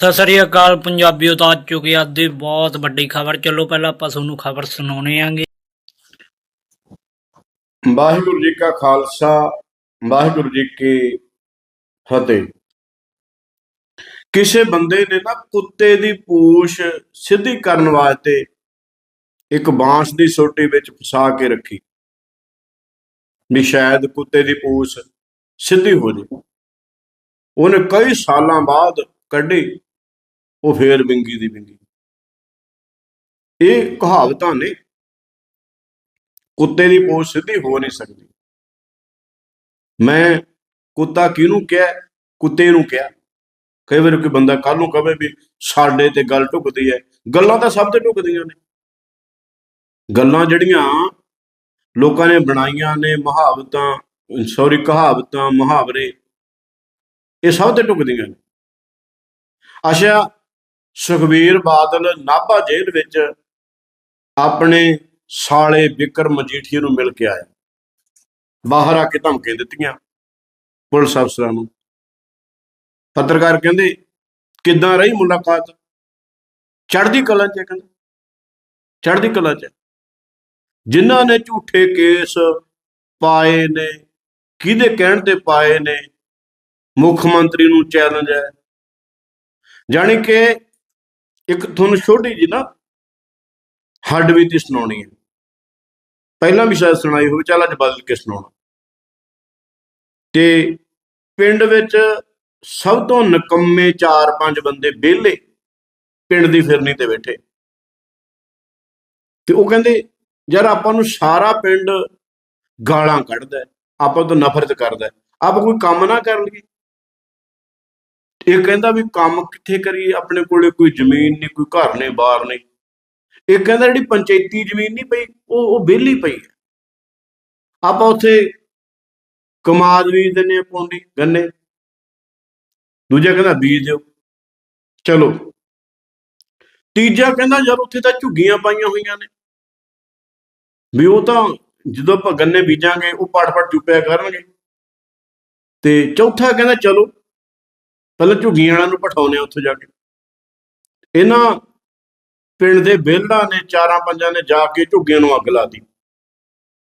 ਸਤਿ ਸ੍ਰੀ ਅਕਾਲ ਪੰਜਾਬੀਓ, ਤਾਂ ਅੱਜ ਚੁੱਕੀ ਅੱਜ ਦੀ ਬਹੁਤ ਵੱਡੀ ਖਬਰ। ਚਲੋ ਪਹਿਲਾਂ ਆਪਾਂ ਤੁਹਾਨੂੰ ਖਬਰ ਸੁਣਾਉਣੇ ਆਂਗੇ ਵਾਹਿਗੁਰੂ ਜੀ ਕਾ ਖਾਲਸਾ, ਵਾਹਿਗੁਰੂ ਜੀ ਕੀ ਫਤਿਹ। ਕਿਸੇ ਬੰਦੇ ਨੇ ਨਾ ਕੁੱਤੇ ਦੀ ਪੂਛ ਸਿੱਧੀ ਕਰਨ ਵਾਸਤੇ ਇੱਕ ਬਾਂਸ ਦੀ ਸੋਟੀ ਵਿੱਚ ਫਸਾ ਕੇ ਰੱਖੀ। ਵੀ ਸ਼ਾਇਦ ਕੁੱਤੇ ਦੀ ਪੂਛ ਸਿੱਧੀ ਹੋ ਜੇ। ਉਹਨੇ ਕਈ ਸਾਲਾਂ ਬਾਅਦ ਕੱਢੀ। ਉਹ ਫੇਰ ਵਿੰਗੀ ਦੀ ਵਿੰਗੀ। ਇਹ ਕਹਾਵਤਾਂ ਨੇ ਕੁੱਤੇ ਦੀ ਪੂਛ ਸਿੱਧੀ ਹੋ ਨਹੀਂ ਸਕਦੀ। ਮੈਂ ਕੁੱਤਾ ਕਿਹਨੂੰ ਕਿਹਾ? ਕੁੱਤੇ ਨੂੰ ਕਿਹਾ। ਕਈ ਵਾਰ ਕੋਈ ਬੰਦਾ ਕੱਲ ਨੂੰ ਕਵੇ ਵੀ ਸਾਡੇ ਤੇ ਗੱਲ ਢੁਕਦੀ ਹੈ। ਗੱਲਾਂ ਤਾਂ ਸਭ ਤੇ ਢੁਕਦੀਆਂ ਨੇ। ਗੱਲਾਂ ਜਿਹੜੀਆਂ ਲੋਕਾਂ ਨੇ ਬਣਾਈਆਂ ਨੇ, ਮੁਹਾਵਤਾਂ ਸੌਰੀ ਕਹਾਵਤਾਂ, ਮੁਹਾਵਰੇ, ਇਹ ਸਭ ਤੇ ਢੁਕਦੀਆਂ ਨੇ। ਅੱਛਾ ਸੁਖਬੀਰ ਬਾਦਲ ਨਾਭਾ ਜੇਲ੍ਹ ਵਿੱਚ ਆਪਣੇ ਸਾਲੇ ਵਿਕਰਮ ਮਜੀਠੀਆ ਨੂੰ ਮਿਲ ਕੇ ਆਇਆ। ਬਾਹਰ ਆ ਕੇ ਧਮਕੀਆਂ ਦਿੱਤੀਆਂ ਪੁਲਿਸ ਅਫਸਰਾਂ ਨੂੰ। ਪੱਤਰਕਾਰ ਕਹਿੰਦੇ, ਕਿੱਦਾਂ ਰਹੀ ਮੁਲਾਕਾਤ? ਚੜ੍ਹਦੀ ਕਲਾ ਚ ਹੈ, ਕਹਿੰਦਾ। ਚੜ੍ਹਦੀ ਕਲਾ ਚ ਹੈ। ਜਿਨ੍ਹਾਂ ਨੇ ਝੂਠੇ ਕੇਸ ਪਾਏ ਨੇ, ਕਿਹਦੇ ਕਹਿਣ ਤੇ ਪਾਏ ਨੇ? ਮੁੱਖ ਮੰਤਰੀ ਨੂੰ ਚੈਲੰਜ ਹੈ। ਜਾਣੀ ਕਿ ਇੱਕ ਤੁਹਾਨੂੰ ਛੋਟੀ ਜੀ ਨਾ ਹੱਡ ਬੀਤੀ ਸੁਣਾਉਣੀ ਹੈ। ਪਹਿਲਾਂ ਵੀ ਸ਼ਾਇਦ ਸੁਣਾਈ ਹੋਵੇ, ਚੱਲ ਅੱਜ ਬਦਲ ਕੇ ਸੁਣਾਉਣਾ। ਤੇ ਪਿੰਡ ਵਿੱਚ ਸਭ ਤੋਂ ਨਕੰਮੇ 4-5 ਬੰਦੇ ਵਿਹਲੇ ਪਿੰਡ ਦੀ ਫਿਰਨੀ ਤੇ ਬੈਠੇ। ਤੇ ਉਹ ਕਹਿੰਦੇ, ਯਾਰ ਆਪਾਂ ਨੂੰ ਸਾਰਾ ਪਿੰਡ ਗਾਲਾਂ ਕੱਢਦਾ ਆਪਾਂ ਤੋਂ ਨਫ਼ਰਤ ਕਰਦਾ ਆਪਾਂ ਕੋਈ ਕੰਮ ਨਾ ਕਰ ਲਈਏ ਇਹ ਕਹਿੰਦਾ ਵੀ ਕੰਮ ਕਿੱਥੇ ਕਰੀਏ? ਆਪਣੇ ਕੋਲੇ ਕੋਈ ਜ਼ਮੀਨ ਨਹੀਂ, ਕੋਈ ਘਰ ਨਹੀਂ ਬਾਰ ਨਹੀਂ। ਇਹ ਕਹਿੰਦਾ ਜਿਹੜੀ ਪੰਚਾਇਤੀ ਜ਼ਮੀਨ ਨਹੀਂ ਪਈ, ਉਹ ਉਹ ਵਿਹਲੀ ਪਈ ਹੈ। ਆਪਾਂ ਉੱਥੇ ਕਮਾਦ ਬੀਜ ਦਿੰਨੇ ਆ ਪੌਂਡੀ, ਗੰਨੇ। ਦੂਜਾ ਕਹਿੰਦਾ ਬੀਜ ਦਿਓ। ਚਲੋ। ਤੀਜਾ ਕਹਿੰਦਾ ਯਾਰ ਉੱਥੇ ਤਾਂ ਝੁੱਗੀਆਂ ਪਾਈਆਂ ਹੋਈਆਂ ਨੇ। ਵੀ ਉਹ ਤਾਂ ਜਦੋਂ ਆਪਾਂ ਗੰਨੇ ਬੀਜਾਂਗੇ, ਉਹ ਪੜ ਪੜ ਚੁੱਪਿਆ ਕਰਨਗੇ। ਤੇ ਚੌਥਾ ਕਹਿੰਦਾ ਚਲੋ। ਪਹਿਲਾਂ ਝੁੱਗੀਆਂ ਵਾਲਿਆਂ ਨੂੰ ਪਠਾਉਨੇ ਉੱਥੇ ਜਾ ਕੇ। ਇਹਨਾਂ ਪਿੰਡ ਦੇ ਬੇਲੜਾ ਨੇ, ਚਾਰਾਂ ਪੰਜਾਂ ਨੇ ਜਾ ਕੇ ਝੁੱਗੀਆਂ ਨੂੰ ਅੱਗ ਲਾਤੀ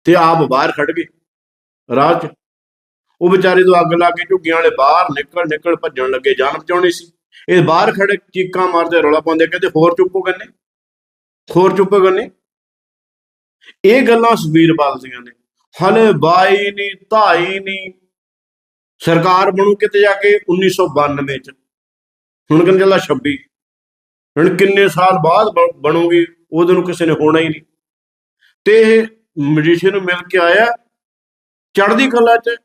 ਤੇ ਆਪ ਬਾਹਰ ਖੜ ਗਏ। ਰਾਹ 'ਚ ਉਹ ਵਿਚਾਰੇ ਤੋਂ ਅੱਗ ਲਾ ਕੇ ਝੁੱਗੀਆਂ ਵਾਲੇ ਬਾਹਰ ਨਿਕਲ ਨਿਕਲ ਭੱਜਣ ਲੱਗੇ, ਜਾਨ ਬਚਾਉਣੀ ਸੀ। ਇਹ ਬਾਹਰ ਖੜੇ ਚੀਕਾਂ ਮਾਰਦੇ ਰੌਲਾ ਪਾਉਂਦੇ, ਕਹਿੰਦੇ, ਹੋਰ ਚੁੱਪੋ ਗੰਨੇ ਹੋਰ ਚੁੱਪੋ ਗੰਨੇ ਇਹ ਗੱਲਾਂ ਸੁਬੀਰ ਬਾਲ ਦੀਆਂ ਨੇ। ਹਲੇ ਬਾਈ ਨਹੀਂ ਧਾਈ ਨਹੀਂ ਸਰਕਾਰ ਬਣੂ ਕਿਤੇ ਜਾ ਕੇ 1992 ਚ। ਹੁਣ ਕਹਿੰਦੇ ਚੱਲਾ 26 ਹੁਣ ਕਿੰਨੇ ਸਾਲ ਬਾਅਦ ਬ- ਬਣੂਗੀ ਉਹਦੇ ਨੂੰ ਕਿਸੇ ਨੇ ਹੋਣਾ ਹੀ ਨਹੀਂ। ਤੇ ਇਹ ਮਜੀਸ਼ੀਅਨ ਨੂੰ ਮਿਲ ਕੇ ਆਇਆ, ਚੜ੍ਹਦੀ ਕਲਾ ਚ।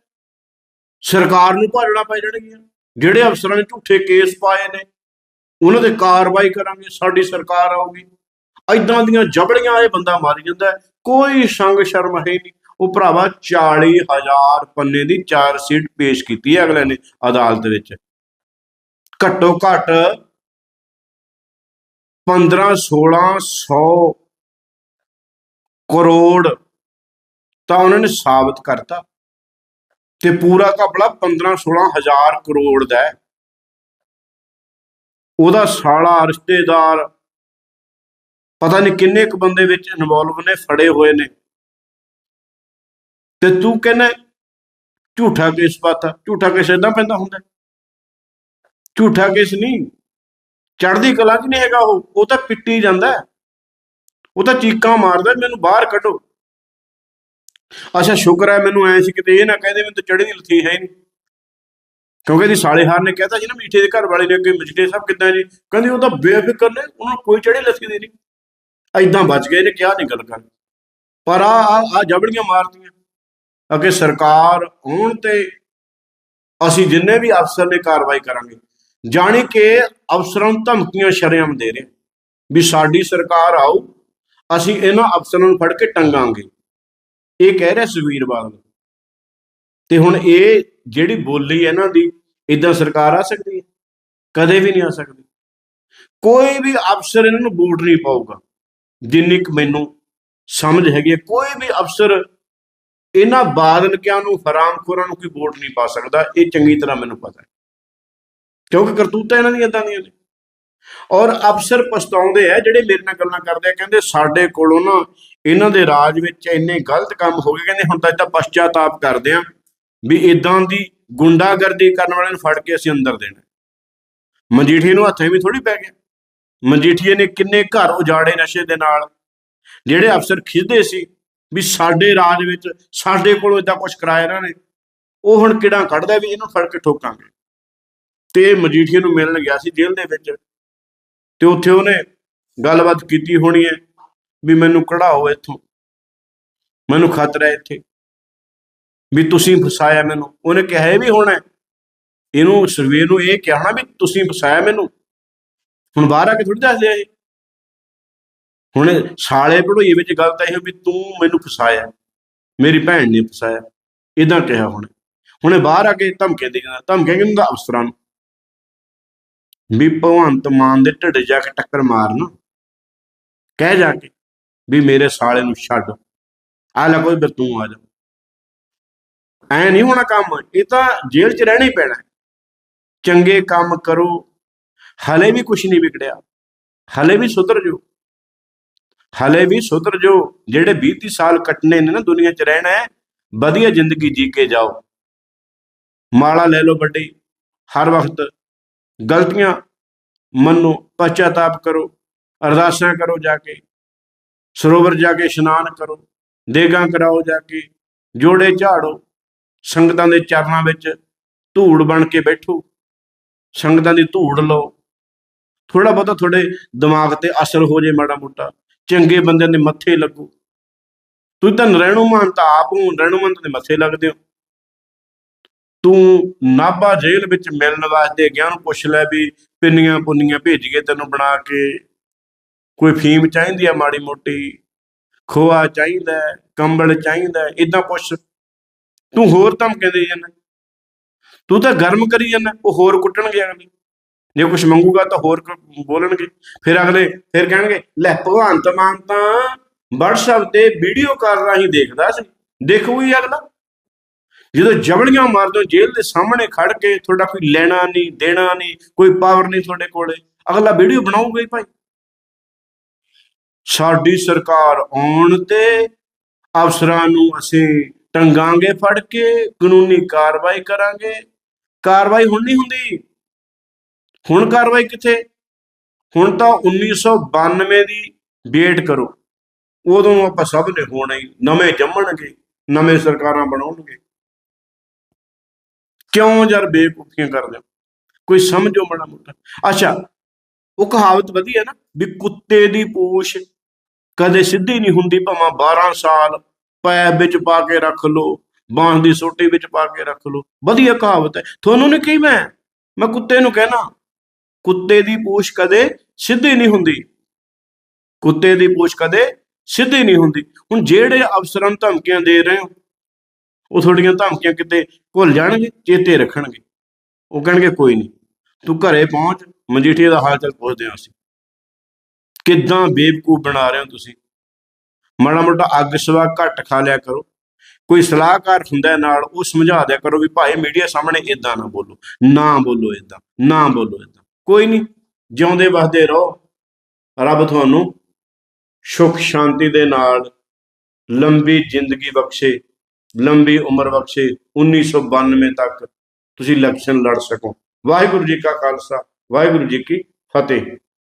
ਸਰਕਾਰ ਨੂੰ ਭਾਲਣਾ ਪੈ ਜਾਣਗੀਆਂ। ਜਿਹੜੇ ਅਫਸਰਾਂ ਨੇ ਝੂਠੇ ਕੇਸ ਪਾਏ ਨੇ, ਉਹਨਾਂ ਤੇ ਕਾਰਵਾਈ ਕਰਾਂਗੇ, ਸਾਡੀ ਸਰਕਾਰ ਆਊਗੀ। ਐਦਾਂ ਦੀਆਂ ਜਬੜੀਆਂ ਇਹ ਬੰਦਾ ਮਾਰੀ ਜਾਂਦਾ ਕੋਈ ਸੰਗ ਸ਼ਰਮ ਹੈ ਨਹੀਂ। ਉਹ ਭਰਾਵਾ 40000 ਪੰਨੇ ਦੀ ਚਾਰ ਸੀਟ ਪੇਸ਼ ਕੀਤੀ ਹੈ ਅਗਲੇ ਨੇ ਅਦਾਲਤ ਵਿੱਚ। ਘੱਟੋ ਘੱਟ 15 1600 ਕਰੋੜ ਤਾਂ ਉਹਨਾਂ ਨੇ ਸਾਬਤ ਕਰਤਾ। ਤੇ ਪੂਰਾ ਘਪਲਾ 15 16 ਹਜ਼ਾਰ ਕਰੋੜ ਦਾ ਹੈ। ਉਹਦਾ ਸਾਲਾ ਰਿਸ਼ਤੇਦਾਰ ਪਤਾ ਨਹੀਂ ਕਿੰਨੇ ਕੁ ਬੰਦੇ ਵਿੱਚ ਇਨਵੋਲਵ ਨੇ, ਫੜੇ ਹੋਏ ਨੇ। ਤੇ ਤੂੰ ਕਹਿੰਦਾ ਝੂਠਾ ਕੇਸ ਪਾਤਾ, ਝੂਠਾ ਕੇਸ ਇਦਾਂ ਪੈਂਦਾ ਹੁੰਦਾ ਝੂਠਾ ਕੇਸ ਨਹੀਂ, ਚੜ੍ਹਦੀ ਕਲਾ 'ਚ ਨਹੀਂ ਹੈਗਾ ਉਹ ਉਹ ਤਾਂ ਪਿੱਟੀ ਜਾਂਦਾ ਉਹ ਤਾਂ ਚੀਕਾਂ ਮਾਰਦਾ ਮੈਨੂੰ ਬਾਹਰ ਕੱਢੋ। ਅੱਛਾ, ਸ਼ੁਕਰ ਹੈ ਮੈਨੂੰ ਐਂ ਸੀ ਕਿਤੇ ਇਹ ਨਾ ਕਹਦੇ ਮੈਨੂੰ ਤਾਂ ਚੜ੍ਹਦੀ ਲੱਥੀ ਹੈ ਨਹੀਂ। ਕਿਉਂਕਿ ਇਹਦੀ ਸਾਲੇਹਾਰ ਨੇ ਕਹਿਤਾ ਸੀ ਨਾ ਮੀਠੇ ਦੇ ਘਰ ਵਾਲੇ ਨੇ ਅੱਗੇ ਮਜੀਠੇ ਸਾਹਿਬ ਕਿੱਦਾਂ ਜੀ ਕਹਿੰਦੇ ਉਹ ਤਾਂ ਬੇਫਿਕਰ ਨੇ, ਉਹਨਾਂ ਨੂੰ ਕੋਈ ਚੜ੍ਹੀ ਲੱਥੀ ਦੀ ਨਹੀਂ। ਐਦਾਂ ਬਚ ਗਏ ਨੇ ਕਿਹਾ ਨਹੀਂ ਗੱਲ ਕਰ ਪਰ ਆ ਆ ਜਬੜੀਆਂ ਮਾਰਦੀਆਂ। ਅੱਗੇ ਸਰਕਾਰ ਆਉਣ ਤੇ ਅਸੀਂ ਜਿੰਨੇ ਵੀ ਅਫਸਰ ਨੇ ਕਾਰਵਾਈ ਕਰਾਂਗੇ। ਜਾਣੀ ਕਿ ਅਫਸਰਾਂ ਨੂੰ ਧਮਕੀਆਂ, ਸ਼ਰੇਆਮ ਦੇ ਰਹੇ ਵੀ ਸਾਡੀ ਸਰਕਾਰ ਆਓ ਅਸੀਂ ਇਹਨਾਂ ਅਫਸਰਾਂ ਨੂੰ ਫੜ ਕੇ ਟੰਗਾਂਗੇ। ਇਹ ਕਹਿ ਰਿਹਾ ਸੁਖਬੀਰ ਬਾਦਲ। ਤੇ ਹੁਣ ਇਹ ਜਿਹੜੀ ਬੋਲੀ ਇਹਨਾਂ ਦੀ ਇਦਾਂ ਸਰਕਾਰ ਆ ਸਕਦੀ ਹੈ? ਕਦੇ ਵੀ ਨਹੀਂ ਆ ਸਕਦੀ। ਕੋਈ ਵੀ ਅਫਸਰ ਇਹਨਾਂ ਨੂੰ ਵੋਟ ਨਹੀਂ ਪਾਊਗਾ। ਜਿੰਨੀ ਕੁ ਮੈਨੂੰ ਸਮਝ ਹੈਗੀ ਹੈ, ਕੋਈ ਵੀ ਅਫਸਰ ਇਹਨਾਂ ਬਾਦਲਕਿਆਂ ਨੂੰ, ਹਰਾਮਖੋਰਾਂ ਨੂੰ ਕੋਈ ਵੋਟ ਨਹੀਂ ਪਾ ਸਕਦਾ, ਇਹ ਚੰਗੀ ਤਰ੍ਹਾਂ ਮੈਨੂੰ ਪਤਾ ਹੈ। ਕਿਉਂਕਿ ਕਰਤੂਤਾਂ ਇਹਨਾਂ ਦੀਆਂ ਇਦਾਂ ਦੀਆਂ ਨੇ। ਔਰ ਅਫਸਰ ਪਛਤਾਉਂਦੇ ਆ, ਜਿਹੜੇ ਮੇਰੇ ਨਾਲ ਗੱਲਾਂ ਕਰਦੇ ਆ, ਕਹਿੰਦੇ ਸਾਡੇ ਕੋਲੋਂ ਨਾ ਇਹਨਾਂ ਦੇ ਰਾਜ ਵਿੱਚ ਇੰਨੇ ਗਲਤ ਕੰਮ ਹੋ ਗਏ, ਕਹਿੰਦੇ ਹੁਣ ਤਾਂ ਇਹਦਾ ਪਛਤਾਤਾਪ ਕਰਦੇ ਆ ਵੀ ਇਦਾਂ ਦੀ ਗੁੰਡਾਗਰਦੀ ਕਰਨ ਵਾਲਿਆਂ ਨੂੰ ਫੜ ਕੇ ਅਸੀਂ ਅੰਦਰ ਦੇਣਾ ਮਜੀਠੀ ਨੂੰ ਹੱਥੇ ਵੀ ਥੋੜੀ ਪੈ ਗਿਆ। ਮਜੀਠੀਏ ਨੇ ਕਿੰਨੇ ਘਰ ਉਜਾੜੇ ਨਸ਼ੇ ਦੇ ਨਾਲ, ਜਿਹੜੇ ਅਫਸਰ ਖਿੱਚਦੇ ਸੀ ਵੀ ਸਾਡੇ ਰਾਜ ਵਿੱਚ, ਸਾਡੇ ਕੋਲੋਂ ਇਦਾਂ ਕੁਝ ਕਰਾਇਆ ਇਹਨਾਂ ਨੇ, ਉਹ ਹੁਣ ਕਿਹੜਾ ਕੱਢਦਾ ਵੀ ਇਹਨੂੰ ਫੜ ਕੇ ਠੋਕਾਂਗੇ। ਤੇ ਇਹ ਮਜੀਠੀਏ ਨੂੰ ਮਿਲਣ ਗਿਆ ਸੀ ਜੇਲ੍ਹ ਦੇ ਵਿੱਚ, ਤੇ ਉੱਥੇ ਉਹਨੇ ਗੱਲਬਾਤ ਕੀਤੀ ਹੋਣੀ ਹੈ ਵੀ ਮੈਨੂੰ ਕਢਾਓ ਇੱਥੋਂ, ਮੈਨੂੰ ਖਤਰਾ ਇੱਥੇ, ਵੀ ਤੁਸੀਂ ਫਸਾਇਆ ਮੈਨੂੰ। ਉਹਨੇ ਕਿਹਾ ਇਹ ਵੀ ਹੋਣਾ ਇਹਨੂੰ ਸਰਵੇਰ ਨੂੰ ਇਹ ਕਿਹਾ ਨਾ ਵੀ ਤੁਸੀਂ ਫਸਾਇਆ ਮੈਨੂੰ। ਹੁਣ ਬਾਹਰ ਆ ਕੇ ਥੋੜੀ ਦੱਸਦੇ ਆ ਇਹ। ਹੁਣ ਸਾਲੇ ਪੜੋਈ ਵਿੱਚ ਗੱਲ ਤਾਂ ਇਹ ਵੀ ਤੂੰ ਮੈਨੂੰ ਫਸਾਇਆ, ਮੇਰੀ ਭੈਣ ਨੇ ਫਸਾਇਆ ਇਦਾਂ ਕਿਹਾ ਹੁਣ। ਹੁਣੇ ਬਾਹਰ ਆ ਕੇ ਧਮਕੇ ਦੇ ਜਾਂਦਾ ਧਮਕੇ ਕਿਹਨੂੰ ਅਫਸਰਾਂ ਨੂੰ। ਵੀ ਭਗਵੰਤ ਮਾਨ ਦੇ ਢਿੱਡ ਜਾ ਕੇ ਟੱਕਰ ਮਾਰਨ। ਕਹਿ ਜਾ ਕੇ ਵੀ ਮੇਰੇ ਸਾਲੇ ਨੂੰ ਛੱਡ। ਆ ਲੈ ਕੋਈ ਫਿਰ ਤੂੰ ਆ ਜਾ। ਐ ਨਹੀਂ ਹੋਣਾ ਕੰਮ, ਇਹ ਤਾਂ ਜੇਲ੍ਹ 'ਚ ਰਹਿਣਾ ਹੀ ਪੈਣਾ। ਚੰਗੇ ਕੰਮ ਕਰੋ, ਹਲੇ ਵੀ ਕੁਝ ਨਹੀਂ ਵਿਗੜਿਆ। ਹਲੇ ਵੀ ਸੁਧਰ ਜੋ ਹਲੇ ਵੀ ਸੁਧਰ ਜੋ ਜਿਹੜੇ 20 30 ਸਾਲ ਕੱਟਨੇ ਨੇ ਨਾ ਦੁਨੀਆ 'ਚ ਰਹਿਣਾ ਹੈ, ਵਧੀਆ ਜ਼ਿੰਦਗੀ ਜੀ ਕੇ ਜਾਓ। ਮਾਲਾ ਲੈ ਲਓ ਵੱਡੀ। ਹਰ ਵਕਤ ਗਲਤੀਆਂ ਮੰਨੋ, ਪਛਤਾਪ ਕਰੋ, ਅਰਦਾਸਾਂ ਕਰੋ ਜਾ ਕੇ, ਸਰੋਵਰ ਜਾ ਕੇ ਇਸ਼ਨਾਨ ਕਰੋ, ਦੇਗਾਂ ਕਰਾਓ ਜਾ ਕੇ, ਜੋੜੇ ਝਾੜੋ, ਸੰਗਤਾਂ ਦੇ ਚਰਨਾਂ ਵਿੱਚ ਧੂੜ ਬਣ ਕੇ ਬੈਠੋ, ਸੰਗਤਾਂ ਦੀ ਧੂੜ ਲਓ। ਥੋੜਾ ਬਹੁਤਾ ਤੁਹਾਡੇ ਦਿਮਾਗ ਤੇ ਅਸਰ ਹੋ ਜੇ ਮਾੜਾ ਮੋਟਾ। ਚੰਗੇ ਬੰਦਿਆਂ ਦੇ ਮੱਥੇ ਲੱਗੋ। ਤੂੰ ਤਾਂ ਨਰੈਣੂ ਮਹੰਤ ਆਪ ਨੂੰ ਨਰੈਣੂ ਮਹੰਤ ਦੇ ਮੱਥੇ ਲੱਗਦੇ ਹੋ। ਤੂੰ ਨਾਭਾ ਜੇਲ੍ਹ ਵਿੱਚ ਮਿਲਣ ਵਾਸਤੇ ਗਿਆ ਨੂੰ ਪੁੱਛ ਲੈ ਵੀ ਪਿੰਨੀਆਂ ਪੁੰਨੀਆਂ ਭੇਜ ਕੇ ਤੈਨੂੰ ਬਣਾ ਕੇ। ਕੋਈ ਫੀਮ ਚਾਹੀਦੀ ਆ ਮਾੜੀ ਮੋਟੀ? ਖੋਆ ਚਾਹੀਦਾ, ਕੰਬਲ ਚਾਹੀਦਾ ਇਦਾਂ ਪੁੱਛ। ਤੂੰ ਹੋਰ ਧਮਕੇ ਦੇ ਜਾਂਦਾ। ਤੂੰ ਤਾਂ ਗਰਮ ਕਰੀ ਜਾਂਦਾ, ਉਹ ਹੋਰ ਕੁੱਟਣਗੇ ਅਗਲੇ ਜੇ ਕੁਝ ਮੰਗੂਗਾ ਤਾਂ ਹੋਰ ਬੋਲਣਗੇ, ਫਿਰ ਅਗਲੇ ਫਿਰ ਕਹਿਣਗੇ, ਲੈ ਭਗਵੰਤ ਮਾਨ ਤਾਂ WhatsApp ਤੇ ਵੀਡੀਓ ਕਾਲ ਰਾਹੀਂ ਦੇਖਦਾ ਸੀ ਦੇਖੂਗੀ ਅਗਲਾ। ਜਦੋਂ ਜਬਲੀਆਂ ਮਾਰਦੇ ਹੋ ਜੇਲ੍ਹ ਦੇ ਸਾਹਮਣੇ ਖੜ ਕੇ ਤੁਹਾਡਾ ਕੋਈ ਲੈਣਾ ਨਹੀਂ, ਦੇਣਾ ਨਹੀਂ, ਕੋਈ ਪਾਵਰ ਨਹੀਂ ਤੁਹਾਡੇ ਕੋਲੇ, ਅਗਲਾ ਵੀਡੀਓ ਬਣਾਊਗਾ ਹੀ ਭਾਈ। ਸਾਡੀ ਸਰਕਾਰ ਆਉਣ ਤੇ ਅਫਸਰਾਂ ਨੂੰ ਅਸੀਂ ਟੰਗਾਂਗੇ ਫੜ ਕੇ, ਕਾਨੂੰਨੀ ਕਾਰਵਾਈ ਕਰਾਂਗੇ। ਕਾਰਵਾਈ ਹੁਣ ਨਹੀਂ ਹੁੰਦੀ। ਹੁਣ ਕਾਰਵਾਈ ਕਿੱਥੇ? ਹੁਣ ਤਾਂ 1992 ਦੀ ਵੇਟ ਕਰੋ। ਉਦੋਂ ਆਪਾਂ ਸਭ ਨੇ ਹੋਣਾ ਹੀ, ਨਵੇਂ ਜੰਮਣਗੇ, ਨਵੇਂ ਸਰਕਾਰਾਂ ਬਣਾਉਣਗੇ। ਕਿਉਂ ਯਾਰ ਬੇਕੂਫੀਆਂ ਕਰਦੇ ਹੋ? ਕੋਈ ਸਮਝੋ ਮਾੜਾ ਮੋਟਾ। ਅੱਛਾ, ਉਹ ਕਹਾਵਤ ਵਧੀਆ ਨਾ ਵੀ ਕੁੱਤੇ ਦੀ ਪੂਛ ਕਦੇ ਸਿੱਧੀ ਨਹੀਂ ਹੁੰਦੀ, ਭਾਵੇਂ 12 ਸਾਲ ਪੈਪ ਵਿੱਚ ਪਾ ਕੇ ਰੱਖ ਲਓ ਬਾਂਸ ਦੀ ਸੋਟੀ ਵਿੱਚ ਪਾ ਕੇ ਰੱਖ ਲਓ। ਵਧੀਆ ਕਹਾਵਤ ਹੈ। ਤੁਹਾਨੂੰ ਨਹੀਂ ਕਹੀ ਮੈਂ? ਮੈਂ ਕੁੱਤੇ ਨੂੰ ਕਹਿਣਾ ਕੁੱਤੇ ਦੀ ਪੂਛ ਕਦੇ ਸਿੱਧੀ ਨਹੀਂ ਹੁੰਦੀ। ਕੁੱਤੇ ਦੀ ਪੂਛ ਕਦੇ ਸਿੱਧੀ ਨਹੀਂ ਹੁੰਦੀ। ਹੁਣ ਜਿਹੜੇ ਅਫਸਰਾਂ ਨੂੰ ਧਮਕੀਆਂ ਦੇ ਰਹੇ ਹੋ, ਉਹ ਤੁਹਾਡੀਆਂ ਧਮਕੀਆਂ ਕਿਤੇ ਭੁੱਲ ਜਾਣਗੇ, ਚੇਤੇ ਰੱਖਣਗੇ। ਉਹ ਕਹਿਣਗੇ, ਕੋਈ ਨਹੀਂ, ਤੂੰ ਘਰੇ ਪਹੁੰਚ, ਮਜੀਠੀਆ ਦਾ ਹਾਲ ਚਾਲ ਪੁੱਛਦੇ ਹਾਂ ਅਸੀਂ। ਕਿੱਦਾਂ ਬੇਵਕੂਫ ਬਣਾ ਰਹੇ ਹੋ ਤੁਸੀਂ? ਮਾੜਾ ਮੋਟਾ ਅੱਗ ਸਵਾ ਘੱਟ ਖਾ ਲਿਆ ਕਰੋ। ਕੋਈ ਸਲਾਹਕਾਰ ਹੁੰਦਾ ਨਾਲ, ਉਹ ਸਮਝਾ ਦਿਆ ਕਰੋ ਵੀ ਭਾਈ, ਮੀਡੀਆ ਸਾਹਮਣੇ ਇਦਾਂ ਨਾ ਬੋਲੋ ਨਾ ਬੋਲੋ ਇਦਾਂ ਨਾ ਬੋਲੋ ਇਦਾਂ ਕੋਈ ਨਹੀਂ, ਜਿਉਂਦੇ ਵਸਦੇ ਰਹੋ। ਰੱਬ ਤੁਹਾਨੂੰ ਸੁਖ ਸ਼ਾਂਤੀ ਦੇ ਨਾਲ ਲੰਬੀ ਜ਼ਿੰਦਗੀ ਬਖਸ਼ੇ, ਲੰਬੀ ਉਮਰ ਬਖਸ਼ੇ 1992 ਤੱਕ ਤੁਸੀਂ ਇਲੈਕਸ਼ਨ ਲੜ ਸਕੋ। ਵਾਹਿਗੁਰੂ ਜੀ ਕਾ ਖਾਲਸਾ, ਵਾਹਿਗੁਰੂ ਜੀ ਕੀ ਫਤਿਹ।